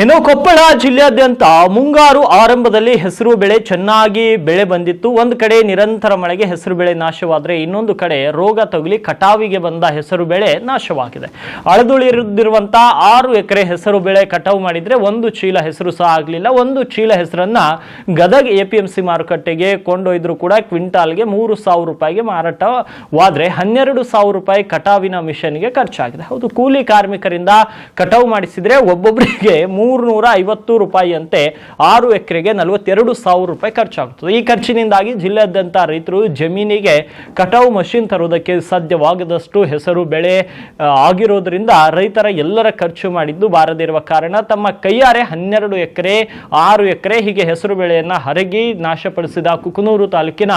ಇನ್ನು ಕೊಪ್ಪಳ ಜಿಲ್ಲೆಯಾದ್ಯಂತ ಮುಂಗಾರು ಆರಂಭದಲ್ಲಿ ಹೆಸರು ಬೆಳೆ ಚೆನ್ನಾಗಿ ಬೆಳೆ ಬಂದಿತ್ತು. ಒಂದು ಕಡೆ ನಿರಂತರ ಮಳೆಗೆ ಹೆಸರು ಬೆಳೆ ನಾಶವಾದರೆ ಇನ್ನೊಂದು ಕಡೆ ರೋಗ ತಗುಲಿ ಕಟಾವಿಗೆ ಬಂದ ಹೆಸರು ಬೆಳೆ ನಾಶವಾಗಿದೆ. ಅಳದುಳಿರುದಿರುವಂತಹ ಆರು ಎಕರೆ ಹೆಸರು ಬೆಳೆ ಕಟಾವು ಮಾಡಿದ್ರೆ ಒಂದು ಚೀಲ ಹೆಸರು ಸಹ ಆಗಲಿಲ್ಲ. ಒಂದು ಚೀಲ ಹೆಸರನ್ನ ಗದಗ ಎಪಿಎಂಸಿ ಮಾರುಕಟ್ಟೆಗೆ ಕೊಂಡೊಯ್ದ್ರು ಕೂಡ ಕ್ವಿಂಟಾಲ್ಗೆ ಮೂರು ಸಾವಿರ ರೂಪಾಯಿಗೆ ಮಾರಾಟವಾದ್ರೆ ಹನ್ನೆರಡು ಸಾವಿರ ರೂಪಾಯಿ ಕಟಾವಿನ ಮಿಷನ್ಗೆ ಖರ್ಚಾಗಿದೆ. ಹೌದು, ಕೂಲಿ ಕಾರ್ಮಿಕರಿಂದ ಕಟಾವು ಮಾಡಿಸಿದ್ರೆ ಒಬ್ಬೊಬ್ಬರಿಗೆ ಮೂರ್ನೂರ ಐವತ್ತು ರೂಪಾಯಿಯಂತೆ ಆರು ಎಕರೆಗೆ ನಲವತ್ತೆರಡು ಸಾವಿರ ರೂಪಾಯಿ ಖರ್ಚಾಗುತ್ತದೆ ಈ ಖರ್ಚಿನಿಂದಾಗಿ ಜಿಲ್ಲೆಯಾದ್ಯಂತ ರೈತರು ಜಮೀನಿಗೆ ಕಟಾವು ಮಷಿನ್ ತರುವುದಕ್ಕೆ ಸಾಧ್ಯವಾಗದಷ್ಟು ಹೆಸರು ಬೆಳೆ ಆಗಿರೋದ್ರಿಂದ ರೈತರ ಎಲ್ಲರ ಖರ್ಚು ಮಾಡಿದ್ದು ಬಾರದಿರುವ ಕಾರಣ ತಮ್ಮ ಕೈಯಾರೆ ಹನ್ನೆರಡು ಎಕರೆ, ಆರು ಎಕರೆ ಹೀಗೆ ಹೆಸರು ಬೆಳೆಯನ್ನು ಹರಗಿ ನಾಶಪಡಿಸಿದ ಕುಕನೂರು ತಾಲೂಕಿನ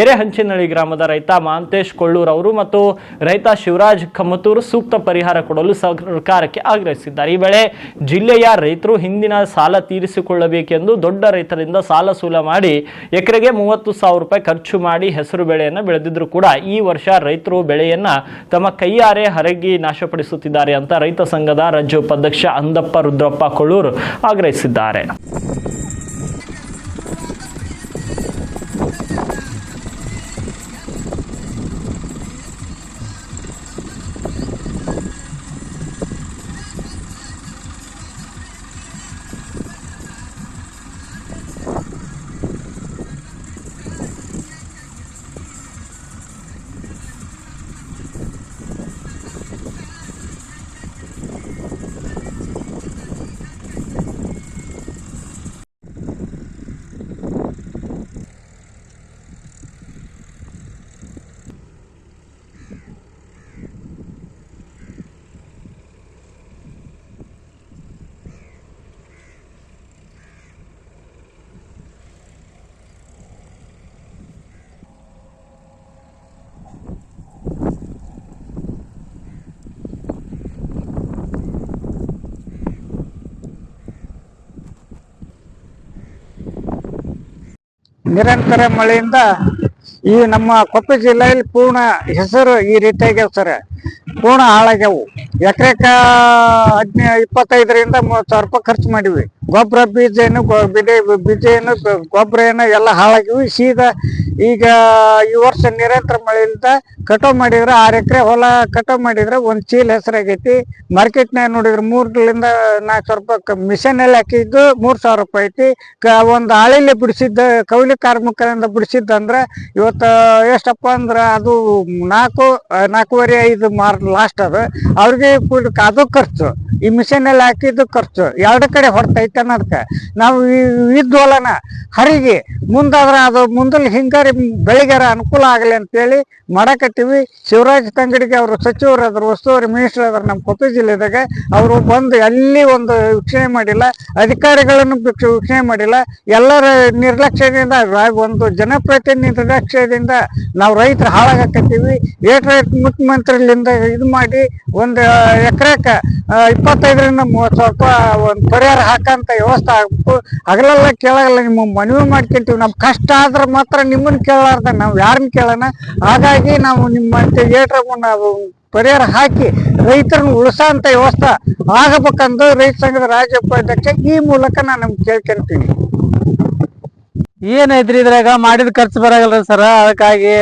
ಎರೆಹಂಚಿನಳ್ಳಿ ಗ್ರಾಮದ ರೈತ ಮಾಂತೇಶ್ ಕೊಳ್ಳೂರ್ ಅವರು ಮತ್ತು ರೈತ ಶಿವರಾಜ್ ಕಮ್ಮತೂರು ಸೂಕ್ತ ಪರಿಹಾರ ಕೊಡಲು ಸರ್ಕಾರಕ್ಕೆ ಆಗ್ರಹಿಸಿದ್ದಾರೆ. ಈ ವೇಳೆ ಜಿಲ್ಲೆಯ ರೈತರು ಹಿಂದಿನ ಸಾಲ ತೀರಿಸಿಕೊಳ್ಳಬೇಕೆಂದು ದೊಡ್ಡ ರೈತರಿಂದ ಸಾಲ ಸೂಲ ಮಾಡಿ ಎಕರೆಗೆ ಮೂವತ್ತು ಸಾವಿರ ರೂಪಾಯಿ ಖರ್ಚು ಮಾಡಿ ಹೆಸರು ಬೆಳೆಯನ್ನು ಬೆಳೆದಿದ್ರು ಕೂಡ ಈ ವರ್ಷ ರೈತರು ಬೆಳೆಯನ್ನು ತಮ್ಮ ಕೈಯಾರೆ ಹರಗಿ ನಾಶಪಡಿಸುತ್ತಿದ್ದಾರೆ ಅಂತ ರೈತ ಸಂಘದ ರಾಜ್ಯ ಉಪಾಧ್ಯಕ್ಷ ಅಂದಪ್ಪ ರುದ್ರಪ್ಪ ಕೊಳ್ಳೂರು ಆಗ್ರಹಿಸಿದ್ದಾರೆ. ನಿರಂತರ ಮಳೆಯಿಂದ ಈ ನಮ್ಮ ಕೊಪ್ಪಳ ಜಿಲ್ಲೆಯಲ್ಲಿ ಪೂರ್ಣ ಹೆಸರು ಈ ರೀತಿಯಾಗ್ಯಾವ ಸರ್. ಪೂರ್ಣ ಹಾಳಾಗ್ಯಾವು. ಎಕರೆಕ ಹದಿನೈ ಇಪ್ಪತ್ತೈದರಿಂದ ಮೂವತ್ತು ಸಾವಿರ ರೂಪಾಯಿ ಖರ್ಚು ಮಾಡಿವಿ ಗೊಬ್ಬರ ಬೀಜ ಏನು ಬೀಜ ಏನು ಗೊಬ್ಬರ ಏನು ಎಲ್ಲ ಹಾಳಾಗಿವಿ ಸೀದಾ ಈಗ ಈ ವರ್ಷ ನಿರಂತರ ಮಳೆಯಿಂದ ಕಟಾವ್ ಮಾಡಿದ್ರೆ ಆರು ಎಕರೆ ಹೊಲ ಕಟಾವ್ ಮಾಡಿದ್ರೆ ಒಂದ್ ಚೀಲ ಹೆಸರಾಗೈತಿ. ಮಾರ್ಕೆಟ್ನಾಗ ನೋಡಿದ್ರೆ ಮೂರರಿಂದ ನಾಲ್ಕು ಸಾವಿರ ರೂಪಾಯಿ ಮಿಷನ್ ಅಲ್ಲಿ ಹಾಕಿದ್ದು ಮೂರ್ ಸಾವಿರ ರೂಪಾಯಿ ಐತಿ. ಒಂದು ಆಳಿಲೆ ಬಿಡಿಸಿದ್ದ ಕೌಲಿ ಕಾರ್ಮಿಕರಿಂದ ಬಿಡಿಸಿದ್ದಂದ್ರ ಇವತ್ತು ಎಷ್ಟಪ್ಪ ಅಂದ್ರೆ ಅದು ನಾಲ್ಕು ನಾಲ್ಕೂವರೆ ಐದು ಮಾರ್ ಲಾಸ್ಟ್ ಅದು. ಅವ್ರಿಗೆ ಅದು ಖರ್ಚು. ಈ ಮಿಷನ್ ಅಲ್ಲಿ ಹಾಕಿದ್ದು ಖರ್ಚು. ಎರಡು ಕಡೆ ಹೊರ್ತೈತೆ ಅನ್ನೋದಕ್ಕೆ ನಾವು ಇದ್ವಲ್ಲನ ಹರಿಗೆ, ಮುಂದಾದ್ರೆ ಅದು ಮುಂದಲ್ಲಿ ಹಿಂಗಾರಿ ಬೆಳಿಗಾರ ಅನುಕೂಲ ಆಗಲಿ ಅಂತೇಳಿ ಮಾಡಕತ್ತೀವಿ. ಶಿವರಾಜ್ ತಂಗಡಿಗೆ ಅವರು ಸಚಿವರಾದ್ರು ಉಸ್ತುವಾರಿ ಮಿನಿಸ್ಟರ್ ಆದ್ರೆ ನಮ್ಮ ಕೊಪ್ಪಳ ಜಿಲ್ಲೆದಾಗ ಅವರು ಬಂದು ಅಲ್ಲಿ ಒಂದು ವೀಕ್ಷಣೆ ಮಾಡಿಲ್ಲ, ಅಧಿಕಾರಿಗಳನ್ನು ವೀಕ್ಷ- ವೀಕ್ಷಣೆ ಮಾಡಿಲ್ಲ. ಎಲ್ಲರ ನಿರ್ಲಕ್ಷ್ಯದಿಂದ, ಒಂದು ಜನಪ್ರತಿನಿಧಿ ನಿರ್ಲಕ್ಷ್ಯದಿಂದ ನಾವು ರೈತರು ಹಾಳಾಗಕತ್ತೀವಿ. ಏಟ್ ರೈತ ಮುಖ್ಯಮಂತ್ರಿಲಿಂದ ಇದು ಮಾಡಿ ಒಂದು ಎಕರೆಕ ಇಪ್ಪತ್ತೈದರಿಂದ ಮೂವತ್ತು ಸಾವಿರ ರೂಪಾಯಿ ಒಂದು ಪರಿಹಾರ ಹಾಕಂತ ವ್ಯವಸ್ಥೆ ಆಗ್ಬೇಕು. ಹಗಲೆಲ್ಲ ಕೇಳಲ್ಲ, ನಿಮ್ಮ ಮನವಿ ಮಾಡ್ಕೊಂತೀವಿ. ನಮ್ಮ ಕಷ್ಟ ಆದ್ರೆ ಮಾತ್ರ ನಿಮ್ಮನ್ನ ಕೇಳಲಾರ್ದ ನಾವು ಯಾರನ್ನ ಕೇಳೋಣ? ಹಾಗಾಗಿ ನಾವು ನಿಮ್ಮ ಏಟ್ರ ನಾವು ಪರಿಹಾರ ಹಾಕಿ ರೈತರನ್ನ ಉಳಿಸೋಂತ ವ್ಯವಸ್ಥೆ ಆಗಬೇಕಂದು ರೈತ ಸಂಘದ ರಾಜ್ಯ ಉಪಾಧ್ಯಕ್ಷ ಈ ಮೂಲಕ ನಾನು ನಮ್ಗೆ ಕೇಳ್ಕೊಂತೀನಿ. ಏನೈತ್ರಿ ಇದ್ರಾಗ? ಮಾಡಿದ ಖರ್ಚು ಬರಾಗಲ್ರಿ ಸರ್. ಅದಕ್ಕಾಗಿ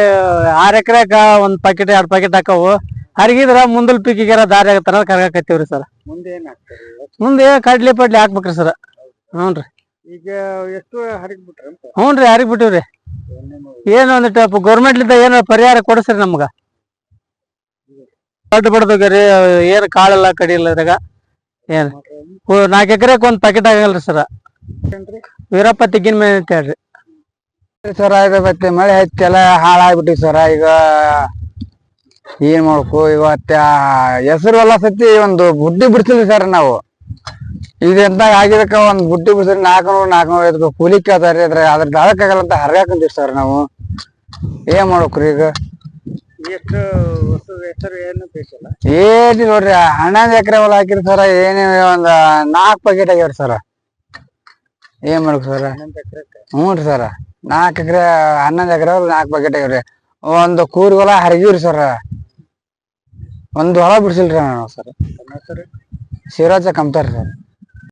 ಆರ್ ಎಕರೆಗ ಒಂದ್ ಪಾಕೆಟ್ ಎರಡ್ ಪ್ಯಾಕೆಟ್ ಹಾಕವು. ಹರಿಗಿದ್ರ ಮುಂದಲ್ ಪೀಕಿಗೆರ ದಾರಿ ಆಗತ್ತಾರ ಕರ್ಗಾಕತ್ತೀವ್ರಿ ಸರ್ ಮುಂದೆ ಏನಾಗ್ತದೆ ಮುಂದೆ ಕಡ್ಲಿ ಪಡ್ಲಿ ಹಾಕ್ಬೇಕ್ರಿ ಸರ್ ಹ್ಞೂನ್ರಿ ಈಗ ಎಷ್ಟು ಹರಿಗ್ಬಿಟ್ರೆ ಅಂತ? ಹ್ಞೂನ್ರಿ ಹರಿಗ್ ಬಿಟ್ಟಿವ್ರಿ ಏನ್ ಒಂದಿಟ್ಟು ಗೌರ್ಮೆಂಟ್ಲಿಂದ ಏನ ಪರಿಹಾರ ಕೊಡಿಸ್ರಿ ನಮ್ಗ. ದೊಡ್ಡ ಬಡ್ದೋಗ್ರಿ ಏನ್ ಕಾಳೆಲ್ಲ ಕಡಿಲ್ಲ ಇದ್ರಾಗ. ಏನ್? ನಾಲ್ಕು ಎಕರೆಕ್ ಒಂದ್ ಪ್ಯಾಕೆಟ್ ಆಗಲ್ರಿ ಸರ್ ವೀರಪ್ಪ ತೆಗಿನ ಮೇಲೆ ಅಂತ ಹೇಳ್ರಿ. ಸರ್ ಮಳೆ ಹೆಚ್ಚೆಲ್ಲ ಎಲ್ಲ ಹಾಳಾಗ್ಬಿಟ್ಟಿವಿ ಸರ ಈಗ ಏನ್ ಮಾಡ್ಬೇಕು? ಇವತ್ತ ಹೆಸರು ಎಲ್ಲ ಸತಿ ಒಂದು ಬುಡ್ಡಿ ಬಿಡ್ಸಿಲ್ರಿ ಸರ್ ನಾವು. ಇದೆಂತ ಆಗಿದಕ್ಕ ಒಂದ್ ಬುಡ್ಡಿ ಬಿಡ್ಸಿದ್ರೆ ನಾಲ್ಕನೂರು ನಾಲ್ಕನೂರ ಐದು ಕೂಲಿ ಕೇಳ್ತಾರ್ರಿ ಅದ್ರ ಅದ್ರ ದಾಳಕ್ಕಾಗಲ್ಲ ಅಂತ ಹರ್ಗಾಕಂತೀವಿ ಸರ್ ನಾವು. ಏನ್ ಮಾಡ್ಬೇಕ್ರಿ ಈಗ? ಎಷ್ಟು ಹೆಸರು ಏನು ಬೇಕಿಲ್ಲ? ಏನಿಲ್ಲ ನೋಡ್ರಿ ಹನ್ನೊಂದು ಎಕರೆ ಹೊಲ ಹಾಕಿರಿ ಸರ ಏನೇ ಒಂದ್ ನಾಲ್ಕು ಪ್ಯಾಕೆಟ್ ಆಗ್ಯಾವ್ರಿ ಸರ. ಏನ್ ಮಾಡ್ಬೇಕು ಸರ? ಹ್ಞೂ ರೀ ಸರ ನಾಲ್ಕು ಎಕರೆ ಹನ್ನೊಂದು ಎಕರೆ ನಾಲ್ಕು ಪ್ಯಾಕೆಟ್ ಆಗ್ಯಾವ್ರಿ. ಒಂದು ಕೂರಿ ಹೊಲ ಹರಿಗಿವ್ರಿ ಸರ್. ಒಂದು ಹೊಳ ಬಿಡಿಸಿಲ್ರಿ ನಾವು ಸರ್. ಶಿವರಾಜ ಕಮ್ತಾರ ಸರ್.